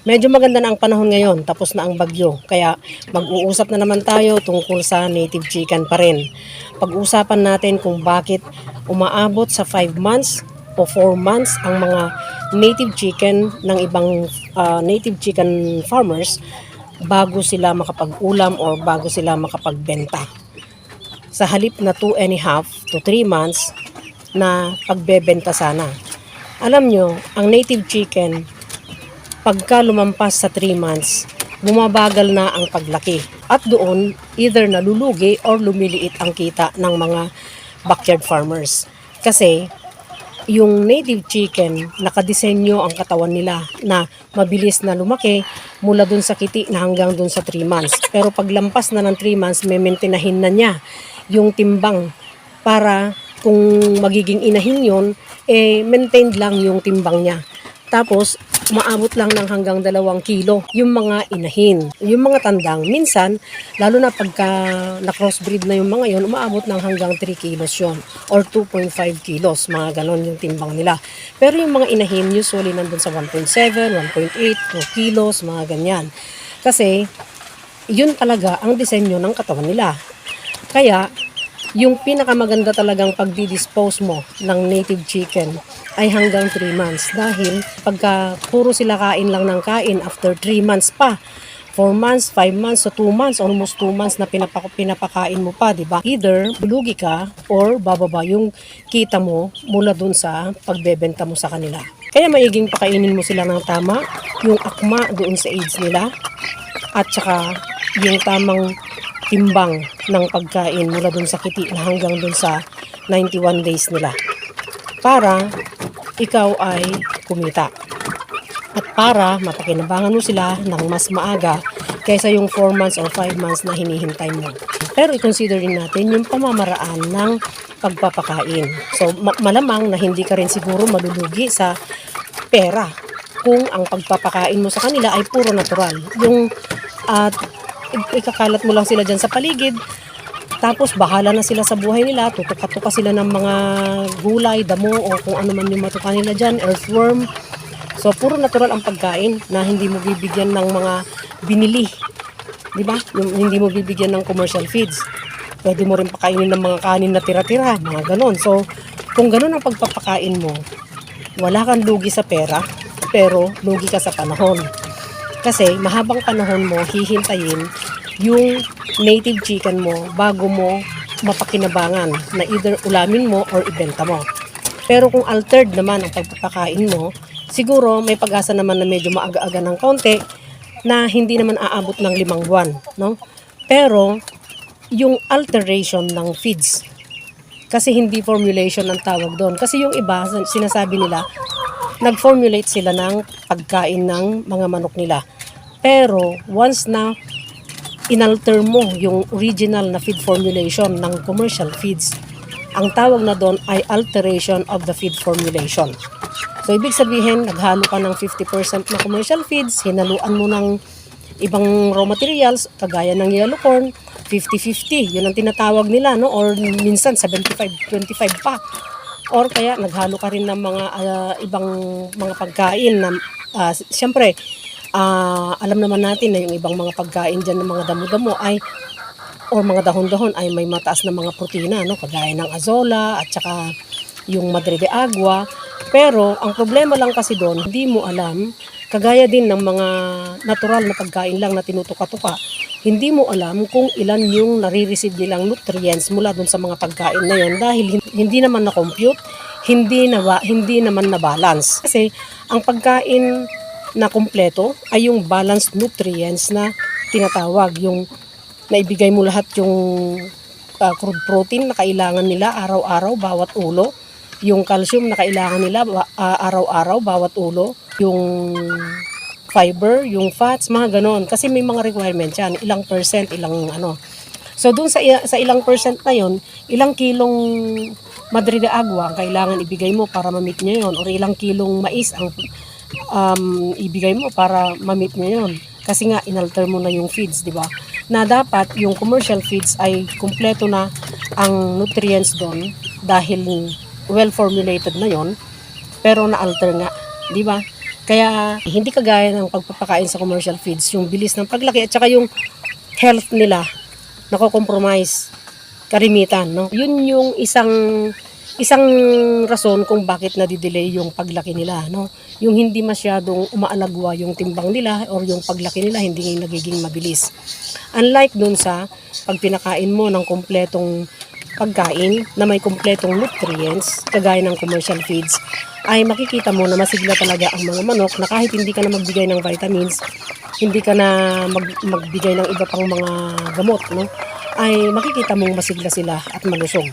Medyo maganda na ang panahon ngayon, tapos na ang bagyo. Kaya mag-uusap na naman tayo tungkol sa native chicken pa rin. Pag-uusapan natin kung bakit umaabot sa 5 months o 4 months ang mga native chicken ng ibang ah, native chicken farmers bago sila makapag-ulam or bago sila makapagbenta. Sa halip na 2 and a half to 3 months na pagbebenta sana. Alam nyo, ang native chicken, pagka lumampas sa 3 months, bumabagal na ang paglaki. At doon, either nalulugi or lumiliit ang kita ng mga backyard farmers. Kasi, yung native chicken, nakadisenyo ang katawan nila na mabilis na lumaki mula dun sa kiti na hanggang dun sa 3 months. Pero paglampas na ng 3 months, may maintainahin na niya yung timbang para kung magiging inahin yon eh maintained lang yung timbang niya. Tapos, umaabot lang ng hanggang dalawang kilo yung mga inahin. Yung mga tandang, minsan, lalo na pagka na-crossbreed na yung mga yon umaabot ng hanggang 3 kilos yon or 2.5 kilos, mga ganon yung timbang nila. Pero yung mga inahin, usually nandun sa 1.7, 1.8, 2 kilos, mga ganyan. Kasi, yun talaga ang disenyo ng katawan nila. Kaya, yung pinakamaganda talagang pagdi-dispose mo ng native chicken ay hanggang 3 months. Dahil pagka puro sila kain lang ng kain after 3 months pa, 4 months, 5 months, so 2 months, almost 2 months na pinapa, pinapakain mo pa, di ba? Either bulugi ka or bababa yung kita mo mula dun sa pagbebenta mo sa kanila. Kaya maiging pakainin mo sila ng tama, yung akma doon sa age nila, at saka yung tamang timbang ng pagkain mula dun sa kiti hanggang dun sa 91 days nila para ikaw ay kumita at para mapakinabangan mo sila ng mas maaga kaysa yung 4 months or 5 months na hinihintay mo. Pero i-consider din natin yung pamamaraan ng pagpapakain. So ma- malamang na hindi ka rin siguro malulugi sa pera kung ang pagpapakain mo sa kanila ay puro natural. Yung at ikakalat mo lang sila dyan sa paligid, tapos bahala na sila sa buhay nila, tutuka-tuka sila ng mga gulay, damo o kung ano man yung matuka nila dyan, earthworm. So puro natural ang pagkain na hindi mo bibigyan ng mga binili. Di ba? Hindi mo bibigyan ng commercial feeds. Pwede mo rin pakainin ng mga kanin na tira-tira, mga ganon. So, kung ganon ang pagpapakain mo, wala kang lugi sa pera, pero lugi ka sa panahon. Kasi mahabang panahon mo hihintayin yung native chicken mo bago mo mapakinabangan na either ulamin mo or ibenta mo. Pero kung altered naman ang pagpapakain mo, siguro may pag-asa naman na medyo maaga-aga ng konti na hindi naman aabot ng limang buwan. No? Pero yung alteration ng feeds, kasi hindi formulation ang tawag doon. Kasi yung iba, sinasabi nila, nag-formulate sila ng pagkain ng mga manok nila. Pero once na inalter mo yung original na feed formulation ng commercial feeds, ang tawag na doon ay alteration of the feed formulation. So, ibig sabihin, naghalo ka ng 50% na commercial feeds, hinaluan mo ng ibang raw materials, kagaya ng yellow corn, 50-50. Yun ang tinatawag nila, no? Or minsan, 75-25 pa. Or kaya, naghalo ka rin ng mga ah, ibang mga pagkain na, ah, siyempre, ah, alam naman natin na yung ibang mga pagkain dyan ng mga damo-damo ay or mga dahon-dahon ay may mataas na mga protina, no? kagaya ng azola at saka yung madre de agua. Pero ang problema lang kasi doon, hindi mo alam, kagaya din ng mga natural na pagkain lang na tinutuka-tuka, hindi mo alam kung ilan yung nare-receive nilang nutrients mula doon sa mga pagkain na yun dahil hin- hindi naman na-compute, hindi, na hindi naman na-balance. Kasi ang pagkain na kumpleto ay yung balanced nutrients na tinatawag, yung naibigay mo lahat yung uh, crude protein na kailangan nila araw-araw bawat ulo, yung calcium na kailangan nila ah, araw-araw bawat ulo, yung fiber, yung fats, mga ganon. Kasi may mga requirements yan, ilang percent, ilang ano. So dun sa, sa ilang percent na yon, ilang kilong madre de agua ang kailangan ibigay mo para ma-meet niya yon or ilang kilong mais ang um, ibigay mo para ma-meet niya yon. Kasi nga, inalter mo na yung feeds, di ba? Na dapat yung commercial feeds ay kumpleto na ang nutrients doon dahil well formulated na yon pero na-alter nga, di ba? Kaya hindi kagaya ng pagpapakain sa commercial feeds, yung bilis ng paglaki at saka yung health nila nako-compromise karimitan, no? Yun yung isang isang rason kung bakit nadidelay yung paglaki nila, no? Yung hindi masyadong umaalagwa yung timbang nila or yung paglaki nila hindi nagiging mabilis. Unlike dun sa pag pinakain mo ng kompletong pagkain na may kompletong nutrients, kagaya ng commercial feeds, ay makikita mo na masigla talaga ang mga manok na kahit hindi ka na magbigay ng vitamins, hindi ka na mag, magbigay ng iba pang mga gamot, no? ay makikita mong masigla sila at malusog.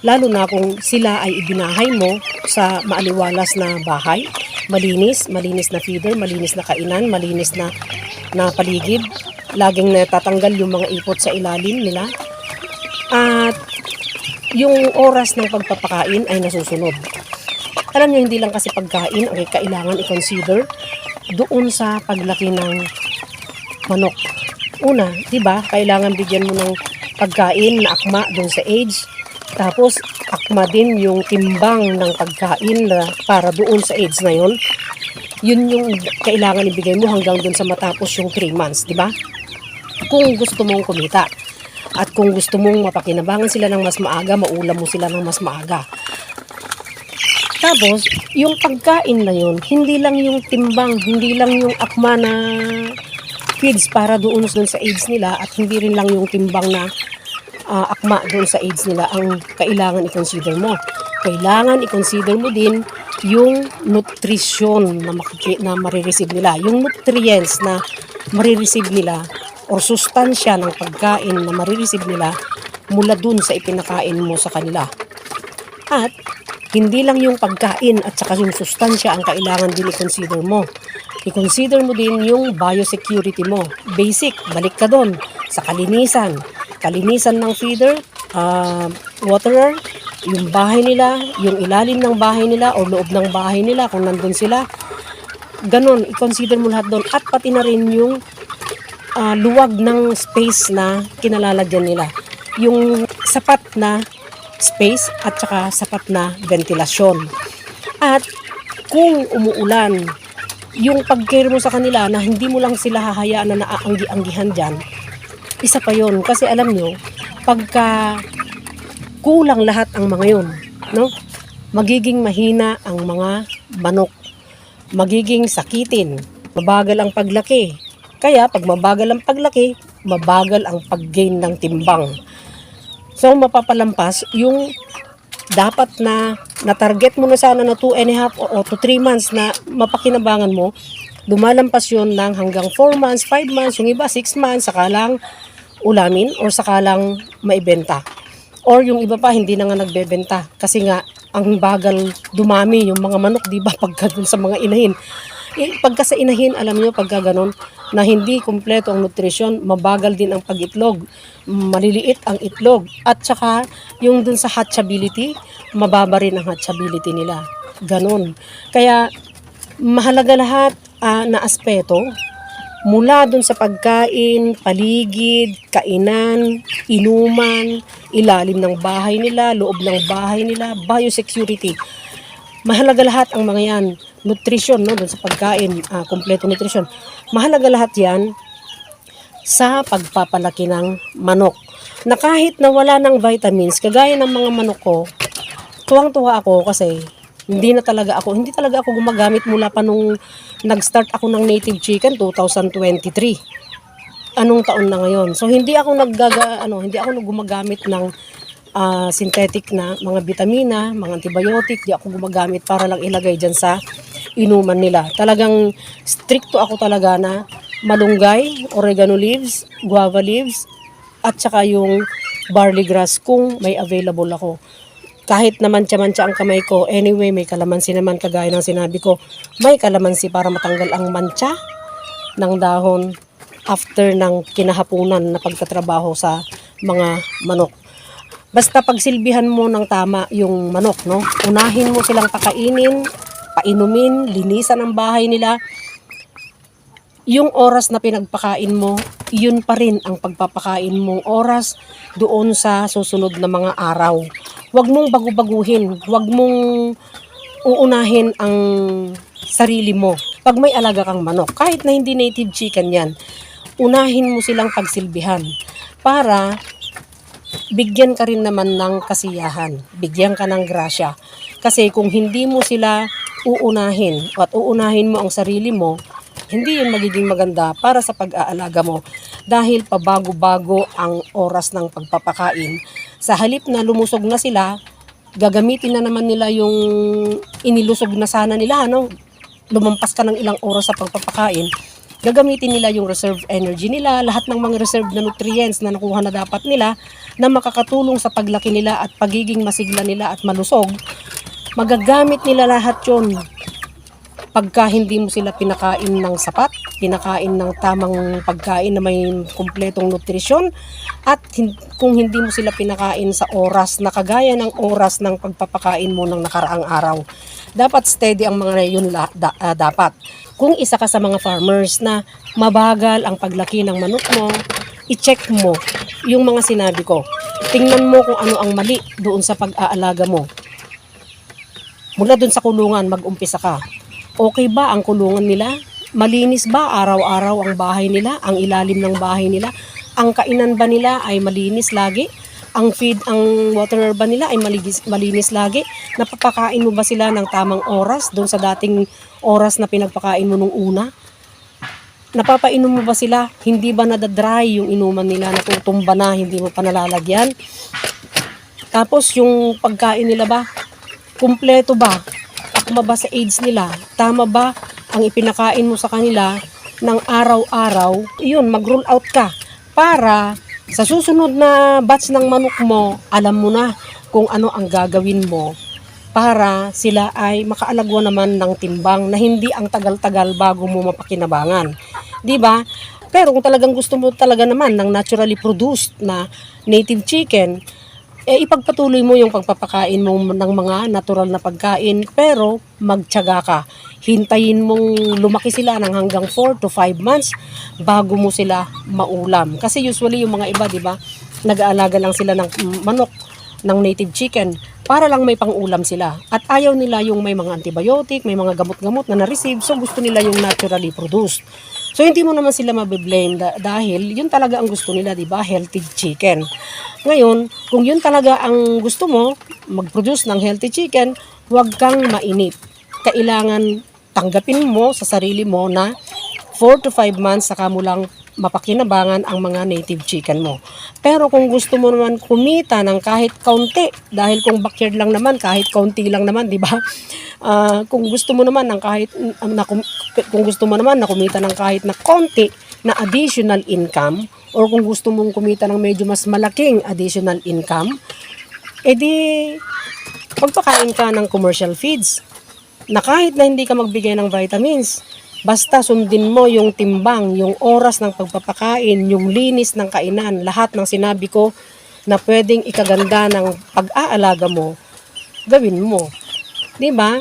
Lalo na kung sila ay ibinahay mo sa maaliwalas na bahay, malinis, malinis na feeder, malinis na kainan, malinis na, na paligid, laging natatanggal yung mga ipot sa ilalim nila. At yung oras ng pagpapakain ay nasusunod. Alam niyo, hindi lang kasi pagkain ang kailangan i-consider doon sa paglaki ng manok. Una, 'di ba? Kailangan bigyan mo ng pagkain na akma doon sa age. Tapos akma din yung timbang ng pagkain na para doon sa age na yon. Yun yung kailangan ibigay mo hanggang doon sa matapos yung 3 months, 'di ba? Kung gusto mong kumita. At kung gusto mong mapakinabangan sila ng mas maaga, maulam mo sila ng mas maaga. Tapos, yung pagkain na yun, hindi lang yung timbang, hindi lang yung akma na feeds para doon doon sa AIDS nila at hindi rin lang yung timbang na ah, akma doon sa AIDS nila ang kailangan i-consider mo. Kailangan i-consider mo din yung nutrition na, makiki- na marireceive nila. Yung nutrients na marireceive nila or sustansya ng pagkain na marireceive nila mula dun sa ipinakain mo sa kanila. At hindi lang yung pagkain at saka yung sustansya ang kailangan din i-consider mo. I-consider mo din yung biosecurity mo. Basic, balik ka doon sa kalinisan. Kalinisan ng feeder, uh, waterer, yung bahay nila, yung ilalim ng bahay nila o loob ng bahay nila kung nandun sila. Ganon, i-consider mo lahat doon. At pati na rin yung ah, luwag ng space na kinalalagyan nila. Yung sapat na space at saka sapat na ventilasyon. At kung umuulan, yung pag-care mo sa kanila na hindi mo lang sila hahayaan na naaanggi-anggihan dyan, isa pa yon Kasi alam nyo, pagka kulang lahat ang mga yon, no? Magiging mahina ang mga manok. Magiging sakitin. Mabagal ang paglaki. Kaya pag mabagal ang paglaki, mabagal ang pag-gain ng timbang. So mapapalampas yung dapat na na-target mo na sana na 2 and a half o 2 3 months na mapakinabangan mo, lumalampas yun ng hanggang 4 months, 5 months, yung iba 6 months, saka lang ulamin or saka lang maibenta. Or yung iba pa hindi na nga nagbebenta kasi nga ang bagal dumami yung mga manok, di ba, pagka dun sa mga inahin. Eh, pagka sa inahin, alam nyo, pagka ganun, na hindi kumpleto ang nutrisyon, mabagal din ang pag-itlog, maliliit ang itlog, at saka yung dun sa hatchability, mababa rin ang hatchability nila. Ganon. Kaya, mahalaga lahat ah, na aspeto, mula dun sa pagkain, paligid, kainan, inuman, ilalim ng bahay nila, loob ng bahay nila, biosecurity. Mahalaga lahat ang mga yan. Nutrition, no? Sa pagkain, ah, kompleto nutrition. Mahalaga lahat yan sa pagpapalaki ng manok. Na kahit na wala ng vitamins, kagaya ng mga manok ko, tuwang-tuwa ako kasi hindi na talaga ako, hindi talaga ako gumagamit mula pa nung nag-start ako ng native chicken 2023. Anong taon na ngayon? So hindi ako naggaga ano, hindi ako gumagamit ng ah, synthetic na mga vitamina, mga antibiotic, di ako gumagamit para lang ilagay diyan sa inuman nila. Talagang stricto ako talaga na malunggay, oregano leaves, guava leaves, at saka yung barley grass kung may available ako kahit naman mantsa ang kamay ko, anyway, may kalamansi naman kagaya ng sinabi ko, may kalamansi para matanggal ang mancha ng dahon after ng kinahapunan na pagtatrabaho sa mga manok. Basta pagsilbihan mo ng tama yung manok, no? Unahin mo silang pakainin, painumin, linisan ang bahay nila. Yung oras na pinagpakain mo, yun pa rin ang pagpapakain mong oras doon sa susunod na mga araw. Huwag mong bagu-baguhin, huwag mong uunahin ang sarili mo. pag may alaga kang manok, kahit na hindi native chicken yan, unahin mo silang pagsilbihan para bigyan ka rin naman ng kasiyahan, bigyan ka ng grasya. Kasi kung hindi mo sila uunahin at uunahin mo ang sarili mo, hindi yun magiging maganda para sa pag-aalaga mo dahil pabago-bago ang oras ng pagpapakain. Sa halip na lumusog na sila, gagamitin na naman nila yung inilusog na sana nila, ano? Lumampas ka ng ilang oras sa pagpapakain, gagamitin nila yung reserve energy nila, lahat ng mga reserve na nutrients na nakuha na dapat nila na makakatulong sa paglaki nila at pagiging masigla nila at malusog, magagamit nila lahat yon pagka hindi mo sila pinakain ng sapat, pinakain ng tamang pagkain na may kumpletong nutrisyon at kung hindi mo sila pinakain sa oras na kagaya ng oras ng pagpapakain mo ng nakaraang araw. Dapat steady ang mga yun la- da- ah, dapat. Kung isa ka sa mga farmers na mabagal ang paglaki ng manok mo, i-check mo yung mga sinabi ko. Tingnan mo kung ano ang mali doon sa pag-aalaga mo. Mula doon sa kulungan, mag-umpisa ka. Okay ba ang kulungan nila? Malinis ba araw-araw ang bahay nila, ang ilalim ng bahay nila? Ang kainan ba nila ay malinis lagi? Ang feed, ang water ba nila ay malinis, malinis lagi? Napapakain mo ba sila ng tamang oras doon sa dating oras na pinagpakain mo nung una? Napapainom mo ba sila? Hindi ba nadadry yung inuman nila? Natutumba na, hindi mo pa nalalagyan? Tapos yung pagkain nila ba? Kumpleto ba? Akma ba sa AIDS nila? Tama ba ang ipinakain mo sa kanila ng araw-araw? Yun, mag-roll out ka para sa susunod na batch ng manok mo, alam mo na kung ano ang gagawin mo para sila ay makaalagwa naman ng timbang na hindi ang tagal-tagal bago mo mapakinabangan. 'Di ba? Pero kung talagang gusto mo talaga naman ng naturally produced na native chicken, eh ipagpatuloy mo yung pagpapakain mo ng mga natural na pagkain pero magtiyaga ka. Hintayin mong lumaki sila ng hanggang 4 to 5 months bago mo sila maulam. Kasi usually yung mga iba, 'di ba, nag-aalaga lang sila ng manok ng native chicken para lang may pang-ulam sila. At ayaw nila yung may mga antibiotic, may mga gamot-gamot na na-receive, so gusto nila yung naturally produced. So hindi mo naman sila mabiblame da- dahil yun talaga ang gusto nila, 'di ba? Healthy chicken. Ngayon, kung yun talaga ang gusto mo, mag-produce ng healthy chicken, huwag kang mainip. Kailangan tanggapin mo sa sarili mo na 4 to 5 months saka mo lang mapakinabangan ang mga native chicken mo. Pero kung gusto mo naman kumita ng kahit kaunti, dahil kung backyard lang naman, kahit kaunti lang naman, di ba? Ah, kung gusto mo naman ng kahit na, kung gusto mo naman na kumita ng kahit na konti na additional income or kung gusto mong kumita ng medyo mas malaking additional income, edi magpakain ka ng commercial feeds na kahit na hindi ka magbigay ng vitamins, basta sundin mo yung timbang, yung oras ng pagpapakain, yung linis ng kainan, lahat ng sinabi ko na pwedeng ikaganda ng pag-aalaga mo, gawin mo. 'Di ba?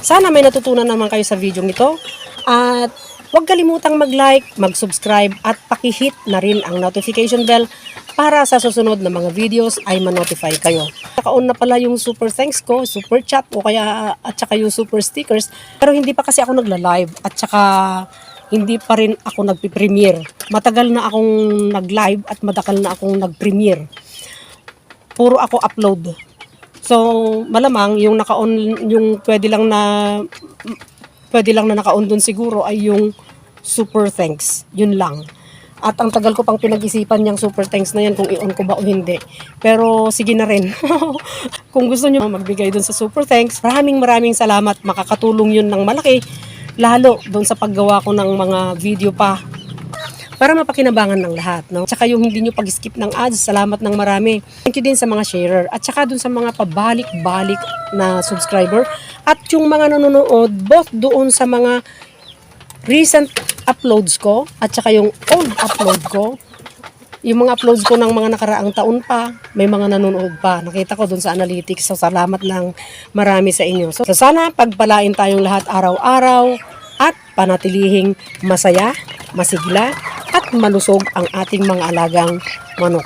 Sana may natutunan naman kayo sa video nito. At huwag kalimutang mag-like, mag-subscribe at pakihit na rin ang notification bell para sa susunod na mga videos ay ma-notify kayo. Nakaon na pala yung super thanks ko, super chat o kaya at saka yung super stickers. Pero hindi pa kasi ako nagla-live at saka hindi pa rin ako nagpi-premiere. Matagal na akong nag-live at matagal na akong nag-premiere. Puro ako upload. So, malamang yung naka-on yung pwede lang na pwede lang na naka-on dun siguro ay yung super thanks. Yun lang. At ang tagal ko pang pinag-isipan yung super thanks na yan kung i-on ko ba o hindi. Pero sige na rin. kung gusto nyo magbigay dun sa super thanks, maraming maraming salamat. Makakatulong yun ng malaki. Lalo dun sa paggawa ko ng mga video pa para mapakinabangan ng lahat. No? Tsaka yung hindi nyo pag-skip ng ads, salamat ng marami. Thank you din sa mga sharer. At tsaka dun sa mga pabalik-balik na subscriber. At yung mga nanonood, both doon sa mga recent uploads ko at saka yung old upload ko. Yung mga uploads ko ng mga nakaraang taon pa, may mga nanonood pa. Nakita ko dun sa analytics. So, salamat ng marami sa inyo. So, sana pagpalain tayong lahat araw-araw at panatilihing masaya, masigla, at malusog ang ating mga alagang manok.